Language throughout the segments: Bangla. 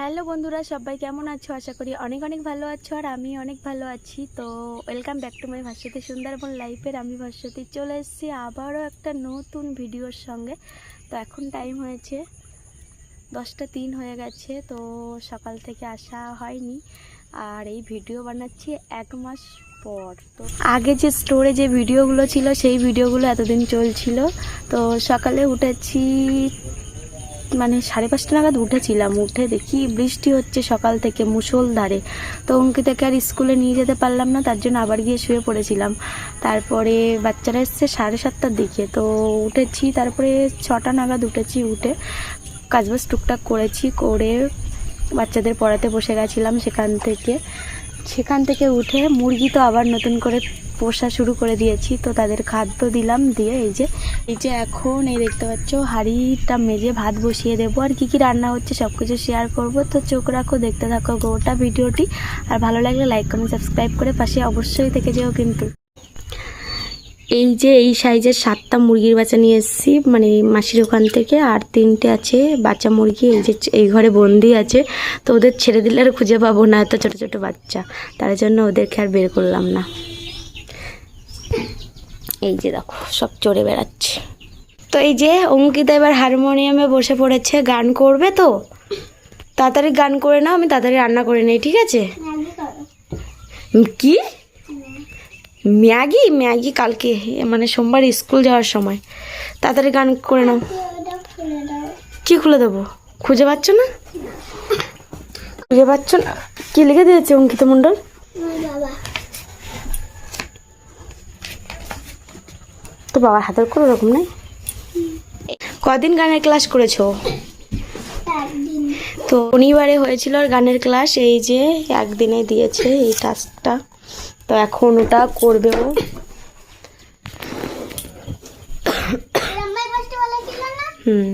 হ্যালো বন্ধুরা, সবাই কেমন আছো? আশা করি অনেক অনেক ভালো আছো আর আমি অনেক ভালো আছি। তো welcome back to my Bhaswati Sundarban লাইফের আমি ভাস্বতী চলে এসেছি আবারও একটা নতুন ভিডিওর সঙ্গে। তো এখন টাইম হয়েছে দশটা তিন হয়ে গেছে, তো সকাল থেকে আসা হয়নি। আর এই ভিডিও বানাচ্ছি এক মাস পর। তো আগে যে স্টোরে যে ভিডিওগুলো ছিল, সেই ভিডিওগুলো এতদিন চলছিল। তো সকালে উঠেছি মানে সাড়ে পাঁচটা নাগাদ উঠেছিলাম। উঠে দেখি বৃষ্টি হচ্ছে সকাল থেকে মুষলধারে তো অঙ্কিতাকে আর স্কুলে নিয়ে যেতে পারলাম না, তার জন্য আবার গিয়ে শুয়ে পড়েছিলাম। তারপরে বাচ্চারা এসছে সাড়ে সাতটার দিকে। তো উঠেছি, তারপরে ছটা নাগাদ উঠেছি উঠে কাজবাজ টুকটাক করেছি, করে বাচ্চাদের পড়াতে বসে গেছিলাম সেখান থেকে। সেখান থেকে উঠে মুরগি তো আবার নতুন করে পোষা শুরু করে দিয়েছি, তো তাদের খাদ্য দিলাম, দিয়ে এই যে এই যে এখন এই দেখতে পাচ্ছ, হাঁড়িটা মেজে ভাত বসিয়ে দেবো। আর কি কি রান্না হচ্ছে সব কিছু শেয়ার করব, তো চোখ রাখো, দেখতে থাকো গোটা ভিডিওটি। আর ভালো লাগলে লাইক কমেন্ট সাবস্ক্রাইব করে পাশে অবশ্যই থেকে যেও কিন্তু। এই যে এই সাইজের সাতটা মুরগির বাচ্চা নিয়ে এসেছি মানে মাসির ওখান থেকে আর তিনটে আছে বাচ্চা মুরগি এই যে এই ঘরে বন্দি আছে তো ওদের ছেড়ে দিলে আর খুঁজে পাবো না এত ছোটো ছোটো বাচ্চা তার জন্য ওদেরকে আর বের করলাম না। এই যে দেখো সব চড়ে বেড়াচ্ছে। তো এই যে অঙ্কিতা এবার হারমোনিয়ামে বসে পড়েছে গান করবে তো? তাড়াতাড়ি গান করে নাও আমি তাড়াতাড়ি রান্না করে নেই ঠিক আছে? কি? ম্যাগি? ম্যাগি কালকে মানে সোমবার স্কুল যাওয়ার সময়। তাড়াতাড়ি গান করে নাও। কি খুলে দেবো? খুঁজে পাচ্ছ না? খুঁজে পাচ্ছ না? কি লিখে দিয়েছে অঙ্কিতা মণ্ডল? তো বাবার হাতের কোনো রকম নেই? কদিন গানের ক্লাস করেছ? তো শনিবারে হয়েছিল আর গানের ক্লাস, এই যে একদিনে দিয়েছে এই টাস্কটা তো এখন ওটা করবে ও। হুম।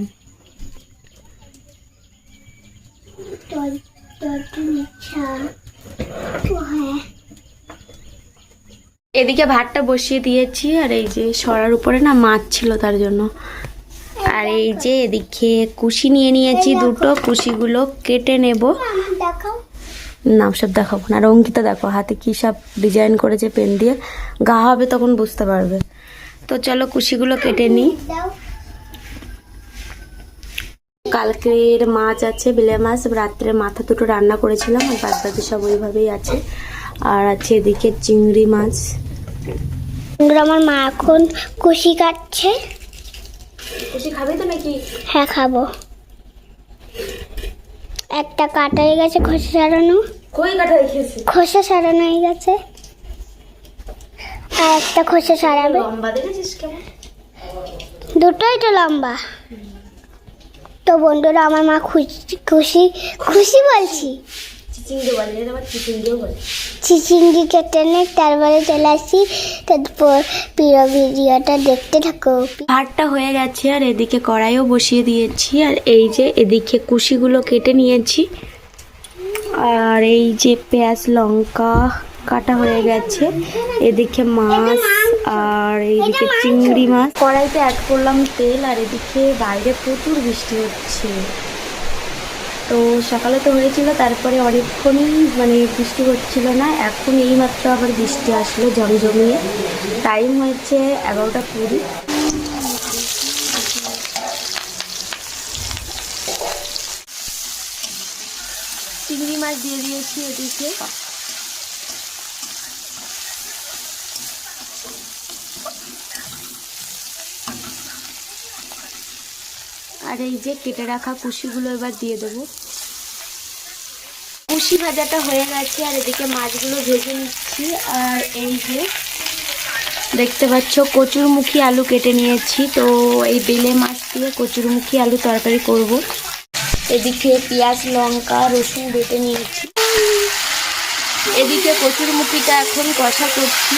এদিকে ভাতটা বসিয়ে দিয়েছি, আর এই যে সরার উপরে না মাছ ছিল তার জন্য। আর এই যে এদিকে কুশি নিয়ে নিয়েছি দুটো, কুশিগুলো কেটে নেব। দেখাও না সব দেখাবো না। আর অঙ্কিতা দেখো হাতে কি সব ডিজাইন করেছে পেন দিয়ে। গা হবে তখন বুঝতে পারবে। তো চলো কুশিগুলো কেটে নিই। কালকের মাছ আছে বিলে মাছ। রাত্রে মাথা দুটো রান্না করেছিলাম আর বাদ বাকি সব ওইভাবেই আছে। আর আছে এদিকে চিংড়ি মাছ। আমার মা এখন কুশি কাটছে। কুশি খাবে তো নাকি? হ্যাঁ খাব। একটা কাটা হয়ে গেছে খোসা সারানো কই কাটা রেখেছি খোসা সারানো হয়ে গেছে। আর একটা খোসা সারাবে লম্বা দেখেছিস কেমন? দুটোই তো লম্বা। তো বন্ধুরা আমার মা খুশি খুশি খুশি বলছি। চিচিঙ্গে বলে আবার চিচিঙ্গেও বলে। চিচিঙ্গি কেটে নিই তারপরে চলে আসি। তারপর প্রিয় ভিডিওটা দেখতে থাকো। ভাতটা হয়ে গেছে আর এদিকে কড়াইও বসিয়ে দিয়েছি। আর এই যে এদিকে কুশিগুলো কেটে নিয়েছি। আর এই যে পেঁয়াজ লঙ্কা কাটা হয়ে গেছে। এদিকে মাছ আর এইদিকে চিংড়ি মাছ। কড়াইতে অ্যাড করলাম তেল আর এদিকে বাইরে প্রচুর বৃষ্টি হচ্ছে। তো সকালে তো হয়েছিল, তারপরে অনেকক্ষণই মানে বৃষ্টি হচ্ছিল না, এখন এইমাত্র আবার বৃষ্টি আসলো জমজমিয়ে। টাইম হয়েছে এগারোটা কুড়ি। চিংড়ি মাছ দিয়ে দিয়েছি এদিকে। আর এই যে কেটে রাখা কুশিগুলো এবার দিয়ে দেবো। কুশি ভাজাটা হয়ে গেছে, আর এদিকে মাছগুলো ভেজে নিচ্ছি। আর এই যে দেখতে পাচ্ছ, কচুরমুখী আলু কেটে নিয়েছি। তো এই বেলে মাছ দিয়ে কচুরমুখী আলু তরকারি করব। এদিকে পেঁয়াজ, লঙ্কা, রসুন বেটে নিয়েছি। এদিকে কচুরমুখিটা এখন কষা করছি।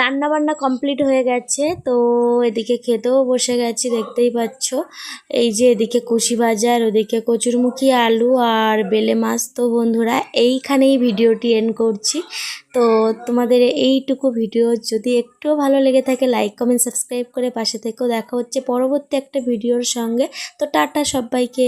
রান্না বান্না কমপ্লিট হয়ে গেছে, তো এদিকে খেতেও বসে গেছি, দেখতেই পাচ্ছ। এই যে এদিকে কুশি বাজার, ওদিকে কচুরমুখী আলু আর বেলে মাছ। তো বন্ধুরা, এইখানেই ভিডিওটি এন্ড করছি। তো তোমাদের এইটুকু ভিডিও যদি একটুও ভালো লেগে থাকে লাইক কমেন্ট সাবস্ক্রাইব করে পাশে থেকেও দেখা হচ্ছে পরবর্তী একটা ভিডিওর সঙ্গে। তো টাটা সবাইকে।